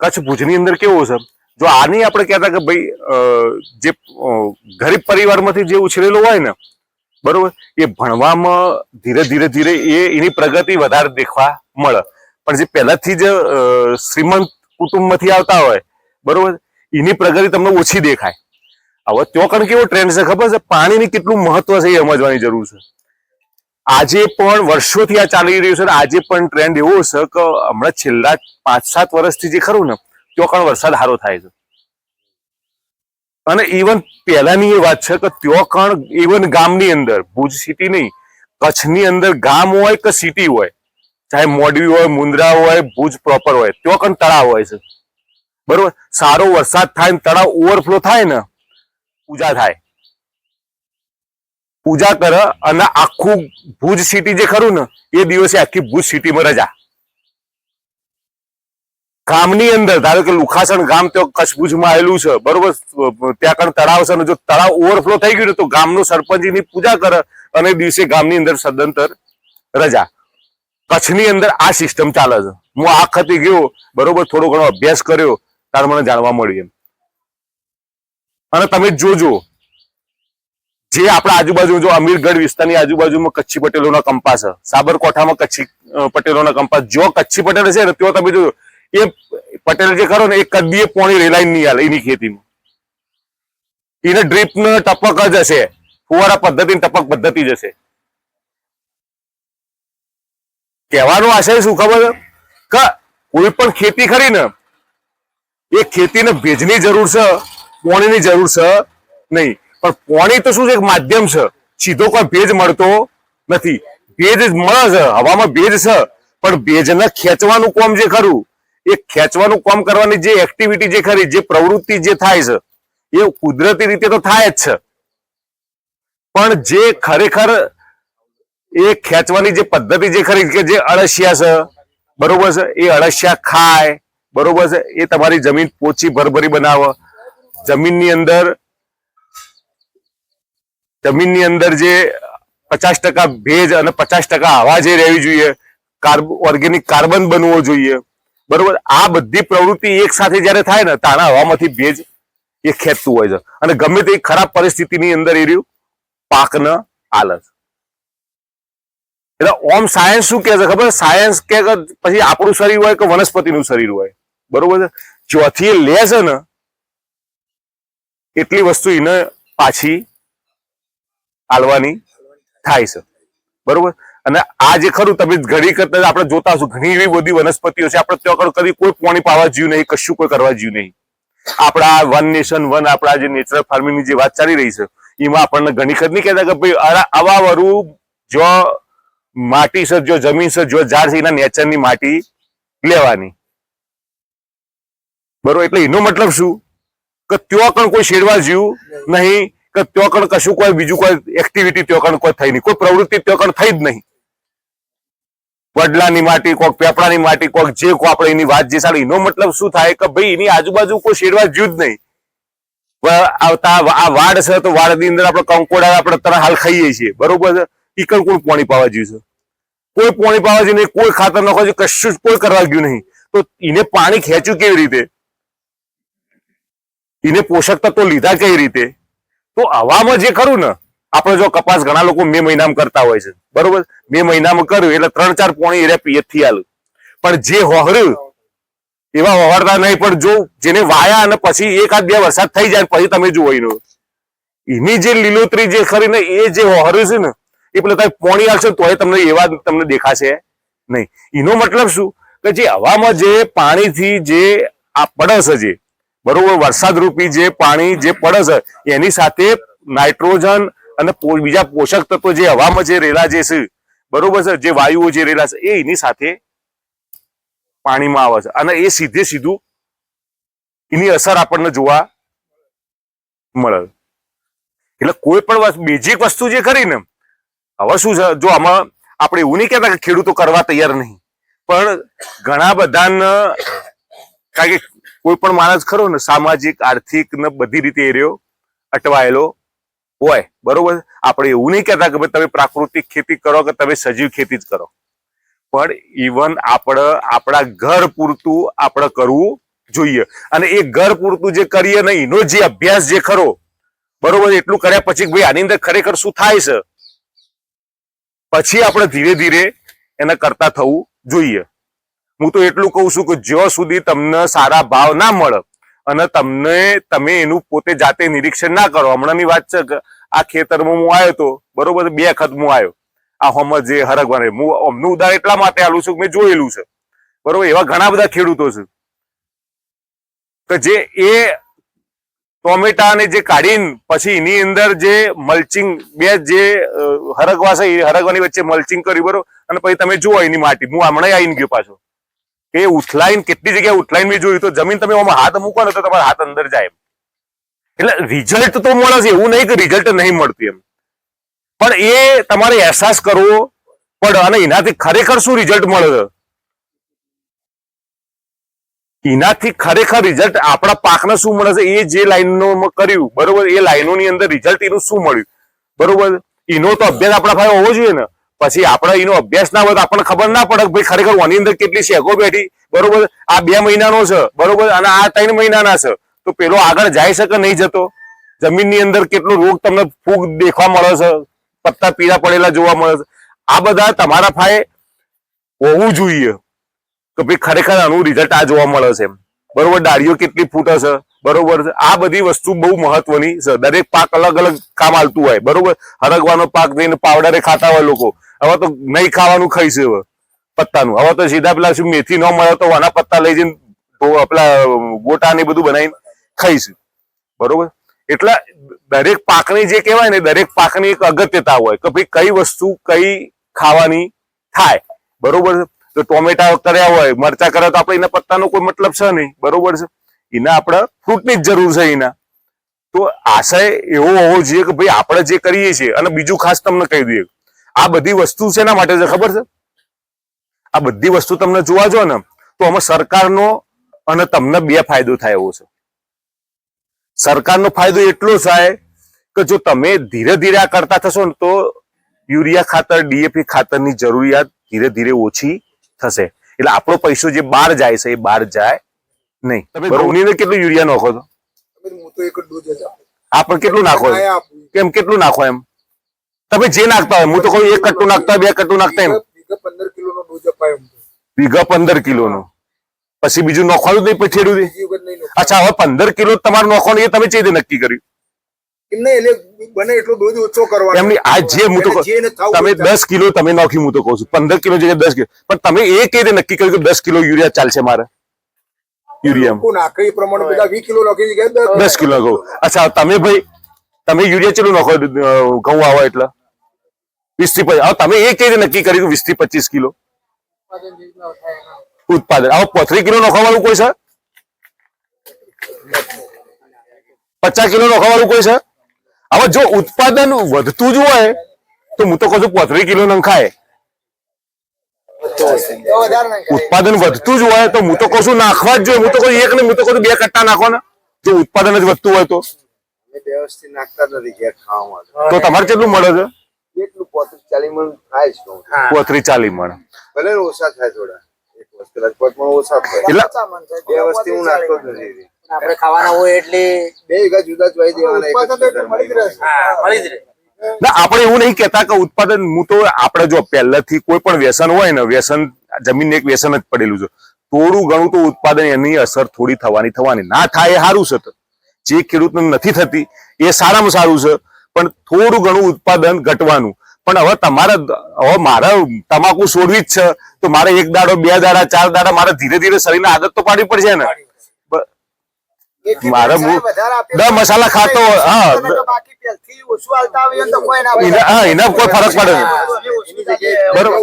કચ્છ ભુજની અંદર કેવું છે? જો આની આપણે કહેતા કે ભાઈ જે ગરીબ પરિવારમાંથી જે ઉછરેલો હોય ને, બરોબર, એ ભણવામાં ધીરે ધીરે ધીરે એ એની પ્રગતિ વધારે દેખવા મળે. પણ જે પહેલાથી જ શ્રીમંત કુટુંબમાંથી આવતા હોય, બરોબર, એની પ્રગતિ તમને ઓછી દેખાય. હવે ત્યો કણ કેવો ટ્રેન્ડ છે ખબર છે? પાણીની કેટલું મહત્વ છે એ સમજવાની જરૂર છે. આજે પણ વર્ષોથી આ ચાલી રહ્યું છે આજે પણ ટ્રેન્ડ એવો છે કે હમણાં છેલ્લા પાંચ સાત વર્ષથી જે ખરું ને, ત્યાં કણ વરસાદ સારો થાય છે. અને ઇવન પહેલાની એ વાત છે કે ત્યાં કણ ઇવન ગામની અંદર, ભુજ સિટી નહીં, કચ્છની અંદર ગામ હોય કે સિટી હોય, ચાહે મોડવી હોય, મુંદ્રા હોય, ભુજ પ્રોપર હોય, ત્યાં કણ તળાવ હોય છે. બરોબર? સારો વરસાદ થાય ને તળાવ ઓવરફ્લો થાય ને પૂજા થાય. પૂજા કરે અને આખું ભુજ સિટી જે ખરું ને, એ દિવસે આખી ભુજ સિટીમાં રજા. ગામની અંદર, ધારો કે લુખાસણ ગામ તો કચ્છ ભુજમાં આવેલું છે, બરોબર? ત્યાં કણ તળાવ છે જો તળાવ ઓવરફ્લો થઈ ગયું તો ગામનો સરપંચની પૂજા કરે અને દિવસે ગામની અંદર સદંતર રજા. કચ્છની અંદર આ સિસ્ટમ ચાલે છે. હું આ વખતે ગયો, બરોબર? થોડો ઘણો અભ્યાસ કર્યો, તાર મને જાણવા મળ્યું એમ. અને તમે જોજો જે આપણા આજુબાજુ જો અમીરગઢ વિસ્તારની આજુબાજુમાં કચ્છી પટેલોના કંપાસ સાબરકોઠામાં કચ્છી પટેલોના કંપા. જો કચ્છી પટેલ છે ને, તો તમે જોજો એ પટેલ જે ખરો ને, એ કદીએ પોણી રેલાઈન નહીં હાલે એની ખેતીમાં. એને ડ્રીપ ટપક જ હશે. ફુવારા પદ્ધતિ ટપક પદ્ધતિ જ હશે. કહેવાનો આશય શું ખબર? કે, કોઈ પણ ખેતી ખરી ને, એ ખેતીને ભેજની જરૂર છે, પોણીની જરૂર છે, નહીં. પણ પોણી તો શું છે, એક માધ્યમ છે. સીધો કોઈ ભેજ મળતો નથી. ભેજ મળે છે, હવામાં ભેજ છે. પણ ભેજને ખેંચવાનું કોમ જે ખરું, એ ખેંચવાનું કોમ કરવાની જે એક્ટિવિટી જે ખરી, જે પ્રવૃત્તિ જે થાય છે, એ કુદરતી રીતે તો થાય જ છે. પણ જે ખરેખર એ ખેંચવાની જે પદ્ધતિ જે ખરી, કે જે અળસિયા છે, બરોબર છે, એ અળસિયા ખાય, બરોબર છે, એ તમારી જમીન પોચી ભરભરી બનાવે. જમીનની અંદર જમીનની અંદર જે પચાસ ટકા ભેજ અને પચાસ ટકા હવા જે રહેવી જોઈએ, કાર્બ, ઓર્ગેનિક કાર્બન બનવો જોઈએ. બરોબર? આ બધી પ્રવૃત્તિ એક સાથે જ્યારે થાય ને, તાણા હવામાંથી ભેજ એ ખેંચતું હોય છે. અને ગમે તે ખરાબ પરિસ્થિતિની અંદર એ રહ્યું, પાકને આલસ. એટલે ઓમ સાયન્સ શું કહે છે ખબર? સાયન્સ કે કે પછી આપણું શરીર હોય કે વનસ્પતિનું શરીર હોય. બરોબર છે? ચોથી લે છે ને, એટલી વસ્તુ એને પાછી આલવાની થાય છે. બરોબર? અને આ જે ખરું, તમે ઘણી કરતા આપણે જોતા હશો, ઘણી એવી બધી વનસ્પતિઓ છે, આપણે ત્યાં આગળ કદી કોઈ પાણી પાવા જીવ નહીં, કશું કોઈ કરવા જીવ નહીં. આપણા વન નેશન, વન આપણા જે નેચરલ ફાર્મિંગની જે વાત ચાલી રહી છે, એમાં આપણને ઘણી ખત નહીં કહેતા કે ભાઈ આવા- વરું, જો માટી છે, જો જમીન છે, જો ઝાડ છે, એના નેચરની માટી લેવાની. બરોબર? એટલે એનો મતલબ શું? કે ત્યાં પણ કોઈ શેડવા જીવ નહીં કે ત્યાં કણ કશું કોઈ, બીજું કોઈ એક્ટિવિટી ત્યાં કણ કોઈ થઈ નહીં. કોઈ પ્રવૃત્તિ ત્યાં કણ થઈ જ નહીં. વડલાની માટી કોક, પેપડાની માટી કોક, જે કો આપણે એની વાત જે સારી એનો મતલબ શું થાય કે ભાઈ, એની આજુબાજુ કોઈ શેરવા જીવ જ નહીં. આવતા આ વાડ છે તો વાડની અંદર આપણે કંકોડા આપણે તરત હાલ ખાઈએ છીએ. બરોબર છે? ઈકણ કોણ પાણી પાવા જ્યું છે? કોઈ પાણી પાવા જ્યું નહીં, કોઈ ખાતર નાખવા છે કશું જ કોઈ કરવા ગયું નહીં. તો એને પાણી ખેંચ્યું કેવી રીતે? એને પોષક તત્વો લીધા કઈ રીતે? તો હવામાં જે ખરું ને, આપણે જો કપાસ ઘણા લોકો મે મહિનામાં કરતા હોય છે. બરોબર? મે મહિનામાં કર્યું એટલે ત્રણ ચાર પોણી એરિયા પિયતથી આલું. પણ જે હોહર્યું એવા વહરતા નહીં, પણ જો જેને વાયા અને પછી એકાદ બે વરસાદ થઈ જાય પછી તમે જુઓ એનો. એની જે લીલોતરી જે ખરી ને, એ જે હોહર્યું છે ને, એ પેલા તમે પોણી આવશે તોય તમને એવા તમને દેખાશે નહીં. એનો મતલબ શું? કે જે હવામાં જે પાણીથી જે આ પડસ છે જે બરોબર વરસાદ રૂપી જે પાણી જે પડે છે, એની સાથે નાઇટ્રોજન અને બીજા પોષક તત્વો જે હવામાં જે રેલા જે છે, બરોબર છે, જે વાયુઓ જે રેલા છે એની સાથે પાણીમાં આવે છે. અને એ સીધે સીધું એની અસર આપણને જોવા મળે. એટલે કોઈ પણ બેઝિક વસ્તુ જે કરીને હવે શું છે, જો આમાં આપણે એવું નહીં કહેતા કે ખેડૂતો કરવા તૈયાર નહીં, પણ ઘણા બધાને, કારણ કે કોઈ પણ માણસ ખરો ને સામાજિક, આર્થિક ને બધી રીતે એ રહ્યો, અટવાયેલો હોય, બરોબર? આપણે એવું નહીં કહેતા કે ભાઈ તમે પ્રાકૃતિક ખેતી કરો કે તમે સજીવ ખેતી જ કરો. પણ ઇવન આપણે, આપણા ઘર પૂરતું આપણે કરવું જોઈએ. અને એ ઘર પૂરતું જે કરીએ ને એનો જે અભ્યાસ જે ખરો, બરોબર? એટલું કર્યા પછી ભાઈ આની અંદર ખરેખર શું થાય છે? પછી આપણે ધીરે ધીરે એને કરતા થવું જોઈએ. હું તો એટલું કહું છું કે જ્યાં સુધી તમને સારા ભાવ ના મળે અને તમને, તમે એનું પોતે જાતે નિરીક્ષણ ના કરો. હમણાંની વાત છે આ ખેતરમાં હું આવ્યો તો, બરોબર, બે વખત હું આવ્યો. આ હોમ જે હરગવાને હું અમનું ઉદાહરણ એટલા માટે આલું છું કે મેં જોયેલું છે. બરોબર, એવા ઘણા બધા ખેડૂતો છે. કે જે એ ટોમેટાને જે કાઢીને, પછી એની અંદર જે મલ્ચિંગ બે જે હરગવા છે, એ હરગવાની વચ્ચે મલ્ચિંગ કર્યું, બરોબર? અને પછી તમે જુઓ એની માટી. હું હમણાં આવીને ગયો પાછો. કે ઉથલાઈન કેટલી જગ્યાએ ઉથલાઈન બી જોયું તો જમીન તમે આમાં હાથ મૂકો ને તો તમારા હાથ અંદર જાય એટલે રિઝલ્ટ તો મળે છે, એવું નહીં કે રિઝલ્ટ નહીં મળતું એમ. પણ એ તમારે અહેસાસ કરવો પડે અને એનાથી ખરેખર શું રિઝલ્ટ મળે? એનાથી ખરેખર રિઝલ્ટ આપણા પાકને શું મળે છે? એ જે લાઈનો કર્યું, બરોબર, એ લાઈનોની અંદર રિઝલ્ટ એનું શું મળ્યું? બરોબર? એનો તો અભ્યાસ આપણા ભાઈ હોવો જોઈએ ને. પછી આપણે એનો અભ્યાસ ના હોય તો આપણને ખબર ના પડે ભાઈ ખરેખર આની અંદર કેટલી શેકો બેઠી. બરોબર? આ બે મહિનાનો છે. બરોબર? અને આ ત્રણ મહિનાના છે. તો પેલો આગળ જાય છે કે નહીં જતો? જમીનની અંદર કેટલો રોગ તમને ફૂગ દેખવા મળે છે? પત્તા પીળા પડેલા જોવા મળે છે? આ બધા તમારા ફાયે હોવું જોઈએ કે ભાઈ ખરેખર આનું રિઝલ્ટ આ જોવા મળે છે બરોબર? ડાળીઓ કેટલી ફૂટે છે? બરોબર? આ બધી વસ્તુ બહુ મહત્વની છે. દરેક પાક અલગ અલગ કામ આવતું હોય. બરોબર? હરગવાનો પાક જઈને પાવડરે ખાતા હોય લોકો. હવે તો નહીં ખાવાનું ખાઈશે હવે, પત્તાનું. હવે તો સીધા પેલા શું મેથી ન મળે તો આના પત્તા લઈ જઈને પેલા ગોટા ને બધું બનાવીને ખાઈશું. બરોબર? એટલે દરેક પાકની જે કહેવાય ને, દરેક પાકની એક અગત્યતા હોય કે ભાઈ કઈ વસ્તુ કઈ ખાવાની થાય. બરોબર તો ટોમેટા કર્યા હોય, મરચા કર્યા તો આપણે એના પત્તાનો કોઈ મતલબ છે નહીં. બરોબર છે? એના આપણે ફ્રૂટની જ જરૂર છે એના. તો આશય એવો હોવો જોઈએ કે ભાઈ આપણે જે કરીએ છીએ અને બીજું ખાસ તમને કહી દઈએ. આ બધી વસ્તુ શેના માટે છે? ખબર છે? આ બધી વસ્તુ તમને જોવા જો ને તો આમાં સરકારનો અને તમને બે ફાયદો થાય એવો છે. સરકારનો ફાયદો એટલો થાય કે જો તમે ધીરે ધીરે આ કરતા થશો ને તો યુરિયા ખાતર ડીએપી ખાતરની જરૂરિયાત ધીરે ધીરે ઓછી થશે. એટલે આપણો પૈસો જે બહાર જાય છે એ બહાર જાય નહીં. તમે ઘઉંની કેટલું યુરિયા નાખો છો? આ પણ કેટલું નાખો. કેમ કેટલું નાખો એમ? તમે જે નાખતા હોય હું તો કહું એક કટ્ટું નાખતા હોય, બે કટ્ટું નાખતા એમ. પંદર કિલોનો ડોઝ અપાય વીઘા પંદર કિલોનો. પછી બીજું નોખવાનું નહીં પછી. અચ્છા હવે પંદર કિલો તમારું નોખવાનું એ તમે ચેતે નક્કી કર્યું? એટલે બને એટલો ડોઝ ઓછો કરવાનો. એમની આ જે હું તો તમે દસ કિલો તમે નોખી હું તો કહું છું. પંદર કિલો જગ્યાએ દસ કિલો. પણ તમે એ કઈ રીતે નક્કી કર્યું કે દસ કિલો યુરિયા ચાલશે મારે? યુરિયા નાખે પ્રમાણે બધા વીસ કિલો નોખી દસ- કિલો ઘઉં અચ્છા તમે ભાઈ તમે યુરિયા ચેલું નોખો? ઘઉં આવો એટલે. વીસથી પચીસ તમે એ કઈ રીતે નક્કી કર્યું વીસથી પચીસ કિલો? ઉત્પાદન. આવો પથરી કિલો વાળું કોઈ છે? પચાસ કિલો નાખવા વાળું કોઈ છે? હવે જો ઉત્પાદન વધતું જ હોય તો હું તો કહું છું પોત્રી કિલો નખાય. ઉત્પાદન વધતું જ હોય તો હું તો કહું છું નાખવા જ જોઈએ. હું તો કહું એક ને હું તો કહું બે કટ્ટા નાખો ને જો ઉત્પાદન જ વધતું હોય તો તમારે કેટલું મળે છે? એટલું પોત્રીસ ચાલીસ મણ થાય છે પોત્રીસ ચાલીસ મણ. ભલે ઓછા થાય થોડા. એક વસ્તુ લગભગ પણ ઓછા થાય. એટલે બે વસ્તી હું નાખતો જ નથી. આપણે ખાવાના હોય એટલે બે વીઘા જુદા જ વાઈ દેવાના મળી જ રહેશે. મળી જ રહે. ના આપણે એવું નહીં કહેતા કે ઉત્પાદન હું તો આપણે જો પહેલેથી કોઈ પણ વ્યસન હોય ને વ્યસન જમીન એક વ્યસન જ પડેલું છે. થોડું ઘણું તો ઉત્પાદન એની અસર થોડી થવાની થવાની. ના થાય એ સારું છે. જે ખેડૂતને નથી થતી એ સારામાં સારું છે. પણ થોડું ઘણું ઉત્પાદન ઘટવાનું. પણ હવે તમારે હવે મારે તમાકુ છોડવી જ છે તો મારે એક દાડો બે દાડા ચાર દાડા મારે ધીરે ધીરે શરીરને આદત તો પાડવી પડશે ને. મારે દ મસાલા ખાતો હા, હા એના કોઈ ફરક પડે. બરોબર.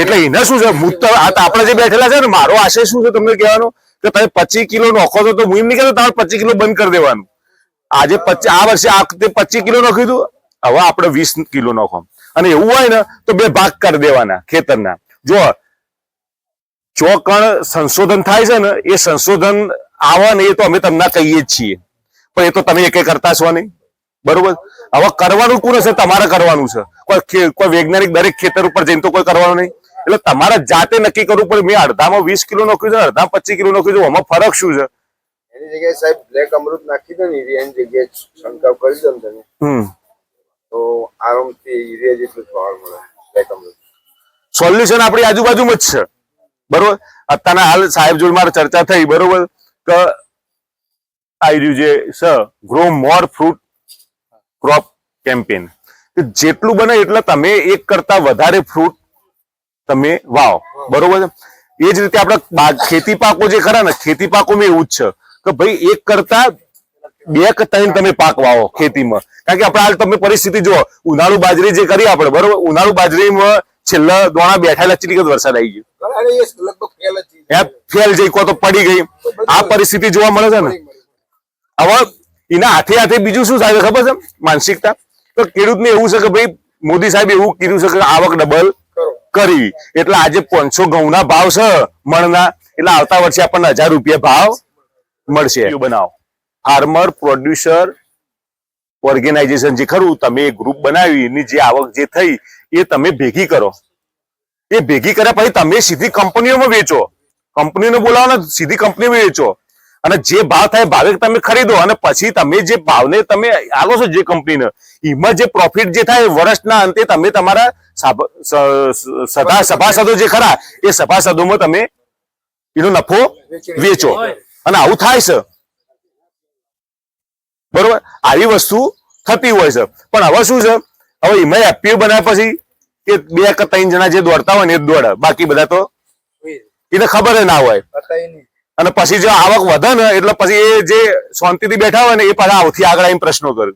એટલે એની શું છે હું તો જે બેઠેલા છે ને મારો આશય શું છે તમને કહેવાનો? કે તમે પચીસ કિલો નોખો છો તો હું એમ નહીં કહેતો તમારે પચીસ કિલો બંધ કરી દેવાનું. આજે પચીસ આ વર્ષે આ પચીસ કિલો નોખી હતું હવે આપણે વીસ કિલો નોખો અને એવું હોય ને તો બે ભાગ કરી દેવાના ખેતરના. જો ચોકણ સંશોધન થાય છે ને એ સંશોધન આવે ને એ તો અમે તમને કહીએ જ છીએ. પણ એ તો તમે એક કરતા છો નહીં. બરોબર? હવે કરવાનું કોણ હશે? તમારે કરવાનું છે. કોઈ કોઈ વૈજ્ઞાનિક દરેક ખેતર ઉપર જઈને તો કોઈ કરવાનું નહીં. એટલે તમારે જાતે નક્કી કરવું પડે. મેં અડધામાં વીસ કિલો નાખ્યું છે અડધા પચીસ કિલો નાખ્યું છે. આમાં ફરક શું છે? એની જગ્યાએ સાહેબ બ્લેક અમૃત નાખી દો ને યુરિયાની જગ્યાએ છંટકાવ કરી દો ને તમે. તો આરામથી યુરિયા જેટલું પાવર મળે બ્લેક અમૃત. સોલ્યુશન આપણી આજુબાજુમાં જ છે. બરોબર? અત્યારના હાલ સાહેબ જોડે મારે ચર્ચા થઈ બરોબર? કે આ રહ્યું છે sir grow more fruit crop campaign જેટલું બને એટલે તમે એક કરતા વધારે ફ્રૂટ તમે વાવો. બરોબર છે? એ જ રીતે આપણે ખેતી પાકો જે ખરા ને ખેતી પાકોમાં એવું જ છે કે ભાઈ એક કરતા બે કે ત્રણ તમે પાક વાવો ખેતીમાં. કારણ કે આપણે હાલ તમે પરિસ્થિતિ જુઓ ઉનાળુ બાજરી જે કરી આપણે બરોબર? ઉનાળુ બાજરીમાં છેલ્લા દોણા બેઠેલા ચીલી વરસાદ આવી ગયો? ફેલ જઈ કો તો પડી ગઈ. આ પરિસ્થિતિ જોવા મળે છે ને? હવે એના હાથે હાથે બીજું શું થાય ખબર છે? માનસિકતા. તો ખેડૂતને એવું છે કે ભાઈ મોદી સાહેબ એવું કીધું છે કે આવક ડબલ કરી. એટલે આજે પાંચસો ઘઉંના ભાવ છે મણના. એટલે આવતા વર્ષે આપણને હજાર રૂપિયા ભાવ મળશે. બનાવો? ફાર્મર પ્રોડ્યુસર ઓર્ગેનાઇઝેશન જે ખરું તમે ગ્રુપ બનાવી એની જે આવક જે થઈ એ તમે ભેગી કરો. એ ભેગી કર્યા પછી તમે સીધી કંપનીઓમાં વેચો. કંપનીને બોલાવો ને સીધી કંપનીમાં વેચો. અને જે ભાવ થાય ભાવે તમે ખરીદો અને પછી તમે જે ભાવને તમે આલો છો જે કંપનીને એમાં જે પ્રોફિટ જે થાય વર્ષના અંતે તમે તમારા સભા સભાસદો જે ખરા એ સભાસદોમાં તમે એનો નફો વેચો. અને આવું થાય છે. બરોબર? આવી વસ્તુ થતી હોય છે. પણ હવે શું છે? હવે એમાં એફપીઓ બનાવ્યા પછી કે બે કે ત્રણ જણા જે દોડતા હોય ને એ દોડે. બાકી બધા તો એને ખબર જ ના હોય. અને પછી જો આવક વધે ને, એટલે પછી એ જે શાંતિથી બેઠા હોય ને, એ પાછા આવથી આગળ આવીને પ્રશ્નો કરે.